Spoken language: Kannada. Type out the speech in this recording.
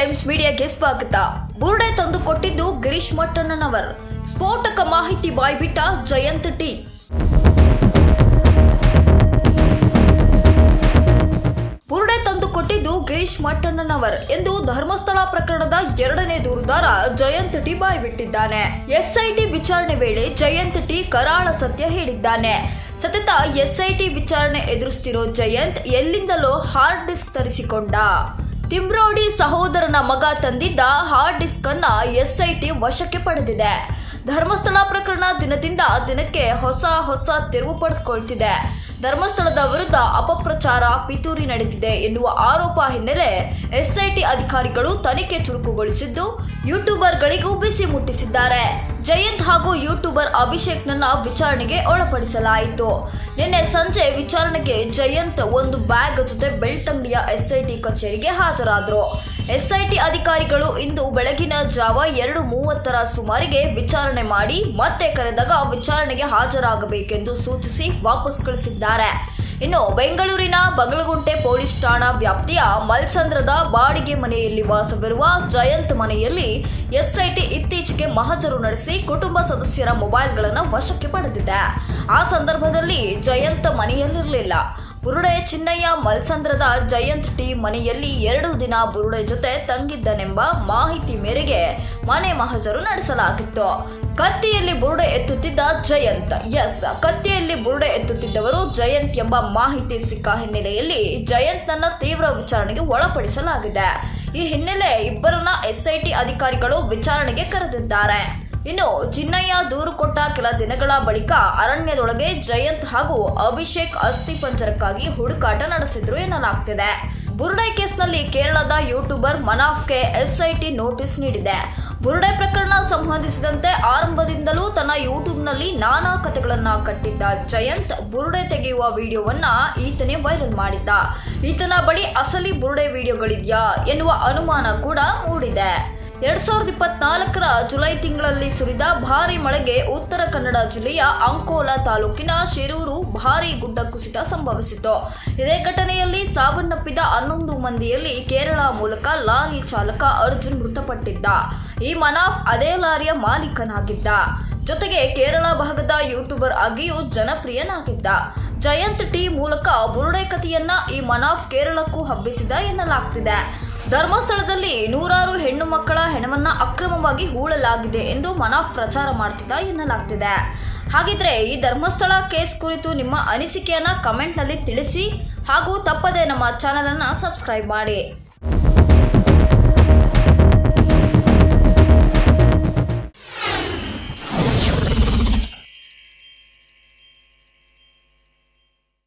ಟೈಮ್ಸ್ ಮೀಡಿಯಾಗೆ ಸ್ವಾಗತ. ಬುರುಡೆ ತಂದು ಕೊಟ್ಟಿದ್ದು ಗಿರೀಶ್ ಮಟ್ಟಣ್ಣನವರ್. ಸ್ಫೋಟಕ ಮಾಹಿತಿ ಬಾಯ್ಬಿಟ್ಟ ಜಯಂತ್ ಟಿ. ಬುರುಡೆ ತಂದು ಕೊಟ್ಟಿದ್ದು ಗಿರೀಶ್ ಮಟ್ಟಣ್ಣನವರ್ ಎಂದು ಧರ್ಮಸ್ಥಳ ಪ್ರಕರಣದ ಎರಡನೇ ದೂರುದಾರ ಜಯಂತ್ ಟಿ ಬಾಯ್ಬಿಟ್ಟಿದ್ದಾನೆ. ಎಸ್ಐಟಿ ವಿಚಾರಣೆ ವೇಳೆ ಜಯಂತ್ ಟಿ ಕರಾಳ ಸತ್ಯ ಹೇಳಿದ್ದಾನೆ. ಸತತ ಎಸ್ಐಟಿ ವಿಚಾರಣೆ ಎದುರಿಸ್ತಿರೋ ಜಯಂತ್ ಎಲ್ಲಿಂದಲೋ ಹಾರ್ಡ್ ಡಿಸ್ಕ್ ತರಿಸಿಕೊಂಡ. ತಿಮ್ರೋಡಿ ಸಹೋದರನ ಮಗ ತಂದಿದ್ದ ಹಾರ್ಡ್ ಡಿಸ್ಕ್ ಅನ್ನ ಎಸ್ಐಟಿ ವಶಕ್ಕೆ ಪಡೆದಿದೆ. ಧರ್ಮಸ್ಥಳ ಪ್ರಕರಣ ದಿನದಿಂದ ದಿನಕ್ಕೆ ಹೊಸ ಹೊಸ ತಿರುವು ಪಡೆದುಕೊಳ್ತಿದೆ. ಧರ್ಮಸ್ಥಳದ ವಿರುದ್ಧ ಅಪಪ್ರಚಾರ ಪಿತೂರಿ ನಡೆದಿದೆ ಎನ್ನುವ ಆರೋಪ ಹಿನ್ನೆಲೆ ಎಸ್ಐಟಿ ಅಧಿಕಾರಿಗಳು ತನಿಖೆ ಚುರುಕುಗೊಳಿಸಿದ್ದು ಯೂಟ್ಯೂಬರ್ಗಳಿಗೂ ಬಿಸಿ ಮುಟ್ಟಿಸಿದ್ದಾರೆ. ಜಯಂತ್ ಹಾಗೂ ಯೂಟ್ಯೂಬರ್ ಅಭಿಷೇಕ್ನನ್ನ ವಿಚಾರಣೆಗೆ ಒಳಪಡಿಸಲಾಯಿತು. ನಿನ್ನೆ ಸಂಜೆ ವಿಚಾರಣೆಗೆ ಜಯಂತ್ ಒಂದು ಬ್ಯಾಗ್ ಜೊತೆ ಬೆಳ್ತಂಗಡಿಯ ಎಸ್ಐಟಿ ಕಚೇರಿಗೆ ಹಾಜರಾದರು. ಎಸ್ಐಟಿ ಅಧಿಕಾರಿಗಳು ಇಂದು ಬೆಳಗಿನ ಜಾವ ಎರಡು ಮೂವತ್ತರ ಸುಮಾರಿಗೆ ವಿಚಾರಣೆ ಮಾಡಿ ಮತ್ತೆ ಕರೆದಾಗ ವಿಚಾರಣೆಗೆ ಹಾಜರಾಗಬೇಕೆಂದು ಸೂಚಿಸಿ ವಾಪಸ್ ಕಳಿಸಿದ್ದಾರೆ. ಇನ್ನು ಬೆಂಗಳೂರಿನ ಬಗಲಗುಂಟೆ ಪೊಲೀಸ್ ಠಾಣಾ ವ್ಯಾಪ್ತಿಯ ಮಲ್ಸಂದ್ರದ ಬಾಡಿಗೆ ಮನೆಯಲ್ಲಿ ವಾಸವಿರುವ ಜಯಂತ್ ಮನೆಯಲ್ಲಿ ಎಸ್ಐಟಿ ಇತ್ತೀಚೆಗೆ ಮಹಜರು ನಡೆಸಿ ಕುಟುಂಬ ಸದಸ್ಯರ ಮೊಬೈಲ್ಗಳನ್ನು ವಶಕ್ಕೆ ಪಡೆದಿದೆ. ಆ ಸಂದರ್ಭದಲ್ಲಿ ಜಯಂತ್ ಮನೆಯಲ್ಲಿರಲಿಲ್ಲ. ಬುರುಡೆ ಚಿನ್ನಯ್ಯ ಮಲ್ಸಂದ್ರದ ಜಯಂತ್ ಟಿ ಮನೆಯಲ್ಲಿ ಎರಡು ದಿನ ಬುರುಡೆ ಜೊತೆ ತಂಗಿದ್ದನೆಂಬ ಮಾಹಿತಿ ಮೇರೆಗೆ ಮನೆ ಮಹಜರು ನಡೆಸಲಾಗಿತ್ತು. ಕತ್ತಿಯಲ್ಲಿ ಬುರುಡೆ ಎತ್ತುತ್ತಿದ್ದ ಜಯಂತ್. ಎಸ್ ಕತ್ತೆಯಲ್ಲಿ ಬುರುಡೆ ಎತ್ತುತ್ತಿದ್ದವರು ಜಯಂತ್ ಎಂಬ ಮಾಹಿತಿ ಸಿಕ್ಕ ಹಿನ್ನೆಲೆಯಲ್ಲಿ ಜಯಂತ್ನನ್ನ ತೀವ್ರ ವಿಚಾರಣೆಗೆ ಒಳಪಡಿಸಲಾಗಿದೆ. ಈ ಹಿನ್ನೆಲೆ ಇಬ್ಬರನ್ನ ಎಸ್ಐಟಿ ಅಧಿಕಾರಿಗಳು ವಿಚಾರಣೆಗೆ ಕರೆದಿದ್ದಾರೆ. ಇನ್ನು ಚಿನ್ನಯ್ಯ ದೂರು ಕೊಟ್ಟ ಕೆಲ ದಿನಗಳ ಬಳಿಕ ಅರಣ್ಯದೊಳಗೆ ಜಯಂತ್ ಹಾಗೂ ಅಭಿಷೇಕ್ ಅಸ್ಥಿ ಪಂಜರಕ್ಕಾಗಿ ಹುಡುಕಾಟ ನಡೆಸಿದ್ರು ಎನ್ನಲಾಗ್ತಿದೆ. ಬುರುಡೆ ಕೇಸ್ನಲ್ಲಿ ಕೇರಳದ ಯೂಟ್ಯೂಬರ್ ಮನಾಫ್ಗೆ ಎಸ್ಐಟಿ ನೋಟಿಸ್ ನೀಡಿದೆ. ಬುರುಡೆ ಪ್ರಕರಣ ಸಂಬಂಧಿಸಿದಂತೆ ಆರಂಭದಿಂದಲೂ ತನ್ನ ಯೂಟ್ಯೂಬ್ನಲ್ಲಿ ನಾನಾ ಕಥೆಗಳನ್ನ ಕಟ್ಟಿದ್ದ ಜಯಂತ್ ಬುರುಡೆ ತೆಗೆಯುವ ವಿಡಿಯೋವನ್ನ ಈತನೇ ವೈರಲ್ ಮಾಡಿದ್ದ. ಈತನ ಬಳಿ ಅಸಲಿ ಬುರುಡೆ ವಿಡಿಯೋಗಳಿದೆಯಾ ಎನ್ನುವ ಅನುಮಾನ ಕೂಡ ಮೂಡಿದೆ. ಎರಡ್ ಸಾವಿರದ ಇಪ್ಪತ್ನಾಲ್ಕರ ಜುಲೈ ತಿಂಗಳಲ್ಲಿ ಸುರಿದ ಭಾರಿ ಮಳೆಗೆ ಉತ್ತರ ಕನ್ನಡ ಜಿಲ್ಲೆಯ ಅಂಕೋಲಾ ತಾಲೂಕಿನ ಶಿರೂರು ಭಾರಿ ಗುಡ್ಡ ಕುಸಿತ ಸಂಭವಿಸಿತು ಇದೇ ಘಟನೆಯಲ್ಲಿ ಸಾವನ್ನಪ್ಪಿದ ಹನ್ನೊಂದು ಮಂದಿಯಲ್ಲಿ ಕೇರಳ ಮೂಲಕ ಲಾರಿ ಚಾಲಕ ಅರ್ಜುನ್ ಮೃತಪಟ್ಟಿದ್ದ. ಈ ಮನಾಫ್ ಅದೇ ಲಾರಿಯ ಮಾಲೀಕನಾಗಿದ್ದ. ಜೊತೆಗೆ ಕೇರಳ ಭಾಗದ ಯೂಟ್ಯೂಬರ್ ಆಗಿಯೂ ಜನಪ್ರಿಯನಾಗಿದ್ದ. ಜಯಂತ್ ಟಿ ಮೂಲಕ ಬುರುಡೆ ಕಥೆಯನ್ನ ಈ ಮನಾಫ್ ಕೇರಳಕ್ಕೂ ಹಬ್ಬಿಸಿದ ಎನ್ನಲಾಗ್ತಿದೆ. ಧರ್ಮಸ್ಥಳದಲ್ಲಿ ನೂರಾರು ಹೆಣ್ಣು ಮಕ್ಕಳ ಹೆಣವನ್ನ ಅಕ್ರಮವಾಗಿ ಹೂಳಲಾಗಿದೆ ಎಂದು ಮನ ಪ್ರಚಾರ ಮಾಡ್ತಿದ್ದ ಎನ್ನಲಾಗ್ತಿದೆ. ಹಾಗಿದ್ರೆ ಈ ಧರ್ಮಸ್ಥಳ ಕೇಸ್ ಕುರಿತು ನಿಮ್ಮ ಅನಿಸಿಕೆಯನ್ನ ಕಮೆಂಟ್ನಲ್ಲಿ ತಿಳಿಸಿ ಹಾಗೂ ತಪ್ಪದೆ ನಮ್ಮ ಚಾನಲನ್ನು ಸಬ್ಸ್ಕ್ರೈಬ್ ಮಾಡಿ.